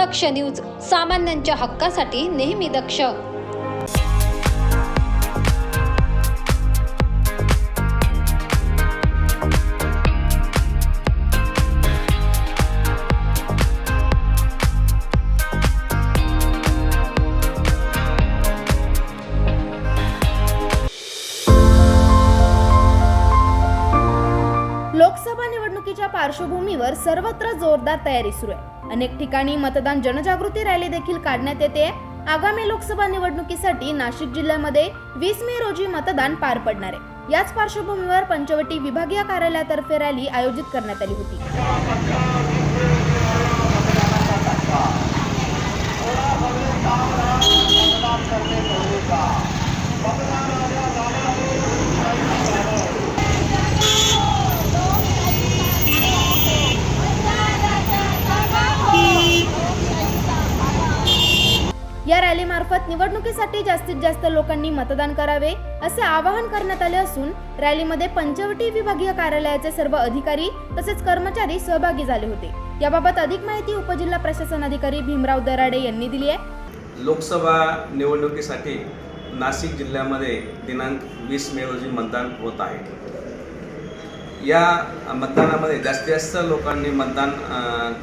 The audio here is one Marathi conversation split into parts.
दक्ष न्यूज सामान्यांच्या हक्कासाठी नेहमी दक्ष. लोकसभा निवडणुकीच्या पार्श्वभूमीवर सर्वत्र जोरदार तयारी सुरू आहे. अनेक ठिकाणी मतदान जनजागृती रॅली देखील काढण्यात येते. आगामी लोकसभा निवडणुकीसाठी नाशिक जिल्ह्यामध्ये वीस मे रोजी मतदान पार पडणार आहे. याच पार्श्वभूमीवर पंचवटी विभागीय कार्यालयातर्फे रॅली आयोजित करण्यात आली होती. रॅलीमार्फत निवडणुकीसाठी जास्तीत जास्त लोकांनी मतदान करावे असे आवाहन करण्यात आले असून रॅलीमध्ये पंचवटी विभागीय कार्यालयाचे सर्व अधिकारी तसेच कर्मचारी सहभागी झाले होते. याबाबत अधिक माहिती उपजिल्हा प्रशासन अधिकारी भीमराव दराडे यांनी दिली आहे. लोकसभा निवडणुकीसाठी नाशिक जिल्ह्यामध्ये दिनांक वीस मे रोजी मतदान होत आहे. या मतदानामध्ये जास्तीत जास्त लोकांनी मतदान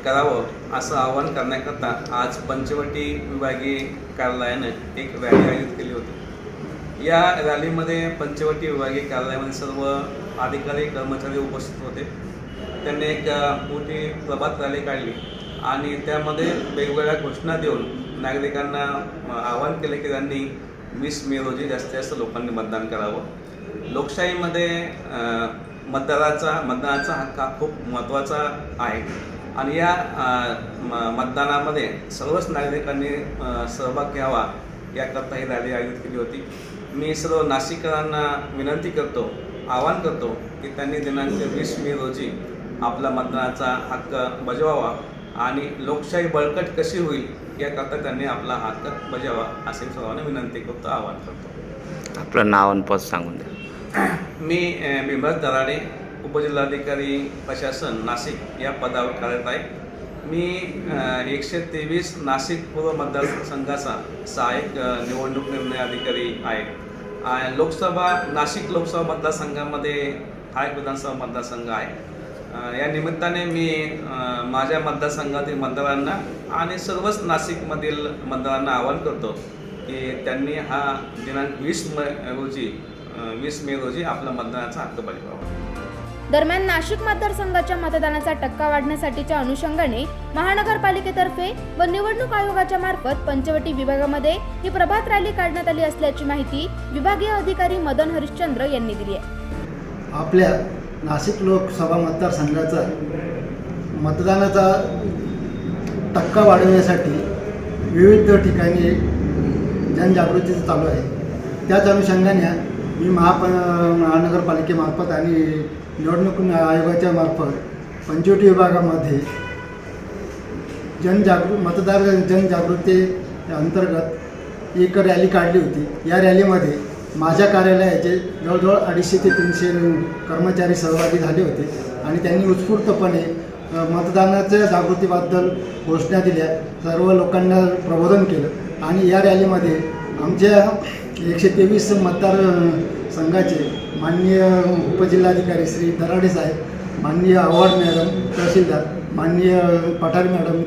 करावं असं आवाहन करण्याकरता आज पंचवटी विभागीय कार्यालयानं एक रॅली आयोजित केली होती. या रॅलीमध्ये पंचवटी विभागीय कार्यालयामध्ये सर्व अधिकारी कर्मचारी उपस्थित होते. त्यांनी एक मोठी प्रभात रॅली काढली आणि त्यामध्ये वेगवेगळ्या घोषणा देऊन नागरिकांना आवाहन केले की त्यांनी वीस मे रोजी जास्तीत जास्त लोकांनी मतदान करावं. लोकशाहीमध्ये मतदाराचा मतदानाचा हक्क हा खूप महत्त्वाचा आहे. आणि या मतदानामध्ये सर्वच नागरिकांनी सहभाग घ्यावा याकरता ही रॅली आयोजित केली होती. मी सर्व नाशिकरांना विनंती करतो आवाहन करतो की त्यांनी दिनांक वीस मे रोजी आपला मतदानाचा हक्क बजावावा आणि लोकशाही बळकट कशी होईल याकरता त्यांनी आपला हक्क बजावा असे सर्वांना विनंती करतो आवाहन करतो. आपलं नाव आणि पद सांगून द्या. मी अ, दराडे उपजिल्हाधिकारी प्रशासन नाशिक या पदावर कार्यरत आहे. मी एकशे तेवीस नाशिक पूर्व मतदारसंघाचा सहाय्यक निवडणूक निर्णय अधिकारी आहे. लोकसभा नाशिक लोकसभा मतदारसंघामध्ये हा विधानसभा मतदारसंघ आहे. या निमित्ताने मी माझ्या मतदारसंघातील मतदारांना आणि सर्वच नाशिकमधील मतदारांना आवाहन करतो की त्यांनी हा दिनांक वीस मे रोजी वीस मे रोजी आपला मतदानाचा हक्क बजावावा. दरम्यान नाशिक मतदारसंघाच्या मतदानाचा टक्का वाढण्यासाठीच्या अनुषंगाने महानगरपालिकेतर्फे व निवडणूक आयोगाच्या मार्फत पंचवटी विभागामध्ये ही प्रभात रॅली काढण्यात आली असल्याची माहिती विभागीय अधिकारी मदन हरिश्चंद्र यांनी दिली आहे. आपल्या नाशिक लोकसभा मतदारसंघाचा मतदानाचा टक्का वाढवण्यासाठी विविध ठिकाणी जनजागृतीचं चालू आहे. त्याच अनुषंगाने मी महाप महानगरपालिकेमार्फत आणि निवडणूक आयोगाच्या मार्फत पंचवटी विभागामध्ये जनजागृ मतदार जनजागृती अंतर्गत एक रॅली काढली होती. या रॅलीमध्ये माझ्या कार्यालयाचे जवळजवळ अडीचशे ते तीनशे कर्मचारी सहभागी झाले होते आणि त्यांनी उत्स्फूर्तपणे मतदानाच्या जागृतीबद्दल घोषणा दिल्या. सर्व लोकांना प्रबोधन केलं आणि या रॅलीमध्ये आमच्या एकशे तेवीस मतदार संघाचे माननीय उपजिल्हाधिकारी श्री दराडे साहेब माननीय आव्हाड मॅडम तहसीलदार माननीय पठारे मॅडम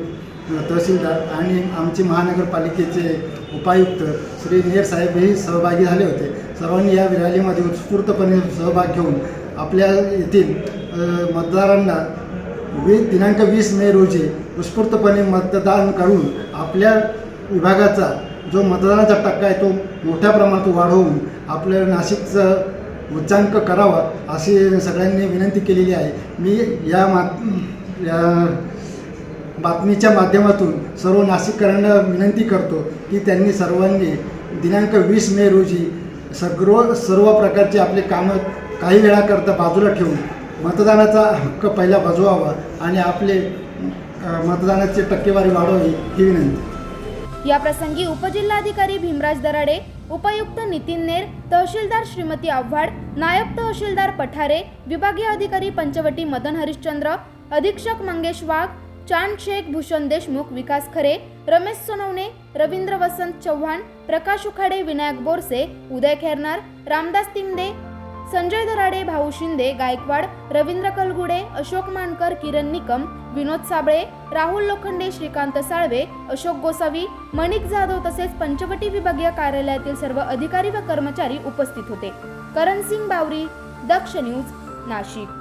तहसीलदार आणि आमचे महानगरपालिकेचे उपायुक्त श्री नेर साहेब हे सहभागी झाले होते. सर्वांनी या रॅलीमध्ये उत्स्फूर्तपणे सहभाग घेऊन आपल्या येथील मतदारांना वीस दिनांक वीस मे रोजी उत्स्फूर्तपणे मतदान करून आपल्या विभागाचा जो मतदानाचा टक्का आहे तो मोठ्या प्रमाणात वाढवून आपल्या नाशिकचं उच्चांक करावा अशी सगळ्यांनी विनंती केलेली आहे. मी या मा या बातमीच्या माध्यमातून सर्व नाशिककरांना विनंती करतो की त्यांनी सर्वांनी दिनांक वीस मे रोजी सगळं सर्व प्रकारचे आपले कामं काही वेळाकरता बाजूला ठेवून मतदानाचा हक्क पहिला बजवावा आणि आपले मतदानाची टक्केवारी वाढवावी ही विनंती. या प्रसंगी उपजिल्हाधिकारी भीमराज दराडे उपायुक्त नितीन नेर तहसीलदार श्रीमती आव्हाड नायब तहसीलदार पठारे विभागीय अधिकारी पंचवटी मदन हरिश्चंद्र अधीक्षक मंगेश वाघ चांद शेख भूषण देशमुख विकास खरे रमेश सोनवणे रवींद्र वसंत चव्हाण प्रकाश उखाडे विनायक बोरसे उदय खेरनार रामदास तिंगदे संजय दराडे भाऊ शिंदे गायकवाड रवींद्र कलगुडे अशोक मानकर किरण निकम विनोद साबळे राहुल लोखंडे श्रीकांत साळवे अशोक गोसावी मणिक जाधव तसेच पंचवटी विभागीय कार्यालयातील सर्व अधिकारी व कर्मचारी उपस्थित होते. करण सिंग बावरी दक्ष न्यूज नाशिक.